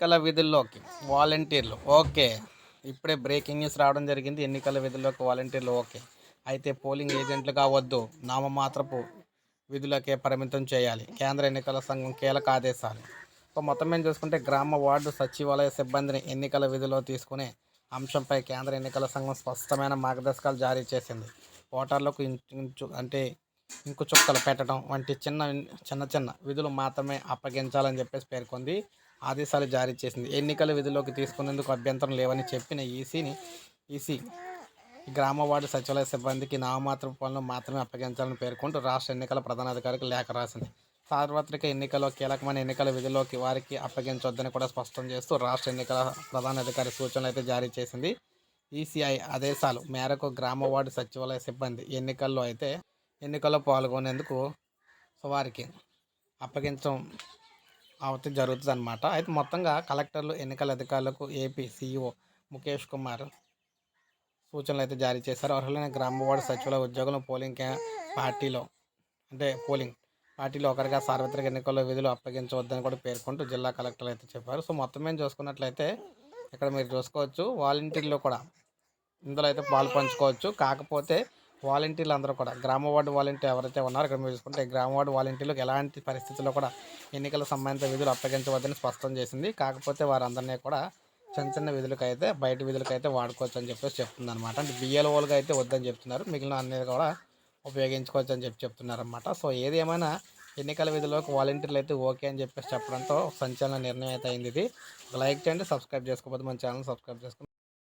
ఎన్నికల విధుల్లోకి వాలంటీర్లు. ఓకే. ఇప్పుడే బ్రేకింగ్ న్యూస్ రావడం జరిగింది. ఎన్నికల విధుల్లోకి వాలంటీర్లు ఓకే. అయితే పోలింగ్ ఏజెంట్లు కావద్దు. నామమాత్రపు విధులకే పరిమితం చేయాలి. కేంద్ర ఎన్నికల సంఘం కీలక ఆదేశాలు. సో మొత్తం మేము చూసుకుంటే గ్రామ వార్డు సచివాలయ సిబ్బందిని ఎన్నికల విధిలో తీసుకునే అంశంపై కేంద్ర ఎన్నికల సంఘం స్పష్టమైన మార్గదర్శకాలు జారీ చేసింది. ఓటర్లకు ఇంచు అంటే ఇంకు చుక్కలు పెట్టడం వంటి చిన్న చిన్న చిన్న విధులు మాత్రమే అప్పగించాలని చెప్పేసి పేర్కొంది ఆదేశాలు జారీ చేసింది. ఎన్నికల విధుల్లోకి తీసుకునేందుకు అభ్యంతరం లేవని చెప్పిన ఈసీని ఈసీ గ్రామ వార్డు సచివాలయ సిబ్బందికి నామమాత్ర పనులు మాత్రమే అప్పగించాలని పేర్కొంటూ రాష్ట్ర ఎన్నికల ప్రధానాధికారికి లేఖ రాసింది. సార్వత్రిక ఎన్నికల్లో కీలకమైన ఎన్నికల విధుల్లోకి వారికి అప్పగించొద్దని కూడా స్పష్టం చేస్తూ రాష్ట్ర ఎన్నికల ప్రధానాధికారి సూచనలు అయితే జారీ చేసింది. ఈసీఐ ఆదేశాలు మేరకు గ్రామ వార్డు సచివాలయ సిబ్బంది ఎన్నికల్లో అయితే ఎన్నికల్లో పాల్గొనేందుకు వారికి అప్పగించడం అవుతే జరుగుతుంది అనమాట అయితే మొత్తంగా కలెక్టర్లు ఎన్నికల అధికారులకు ఏపీ సీఈఓ ముఖేష్ కుమార్ సూచనలు అయితే జారీ చేశారు. అర్హులైన గ్రామ వార్డు సచివాలయ ఉద్యోగులను పోలింగ్ పార్టీలో అంటే పోలింగ్ పార్టీలో ఒకరిగా సార్వత్రిక ఎన్నికల్లో విధులు అప్పగించవద్దని కూడా పేర్కొంటూ జిల్లా కలెక్టర్లు అయితే చెప్పారు. సో మొత్తం మేము చూసుకున్నట్లయితే ఇక్కడ మీరు చూసుకోవచ్చు వాలంటీర్లు కూడా ఇందులో అయితే పాలు పంచుకోవచ్చు. కాకపోతే వాలంటీర్లు అందరూ కూడా గ్రామ వార్డు వాలంటీర్ ఎవరైతే ఉన్నారో ఇక్కడ మీరు చూసుకుంటే గ్రామ వార్డు వాలంటీర్లకు ఎలాంటి పరిస్థితుల్లో కూడా ఎన్నికల సంబంధిత విధులు అప్పగించవద్దని స్పష్టం చేసింది. కాకపోతే వారందరినీ కూడా చిన్న చిన్న విధులకు అయితే బయట విధులకు అయితే వాడుకోవచ్చు అని చెప్పేసి చెప్తుంది అనమాట అంటే బిఎల్ఓలుగా అయితే వద్దని చెప్తున్నారు. మిగిలిన అన్ని కూడా ఉపయోగించుకోవచ్చు అని చెప్పి చెప్తున్నారు అనమాట సో ఏది ఏమైనా ఎన్నికల విధులకు వాలంటీర్లు అయితే ఓకే అని చెప్పేసి చెప్పడంతో సంచలన నిర్ణయం అయితే అయింది ఇది. లైక్ చేయండి సబ్స్క్రైబ్ చేసుకోకపోతే మన ఛానల్ సబ్స్క్రైబ్ చేసుకోండి.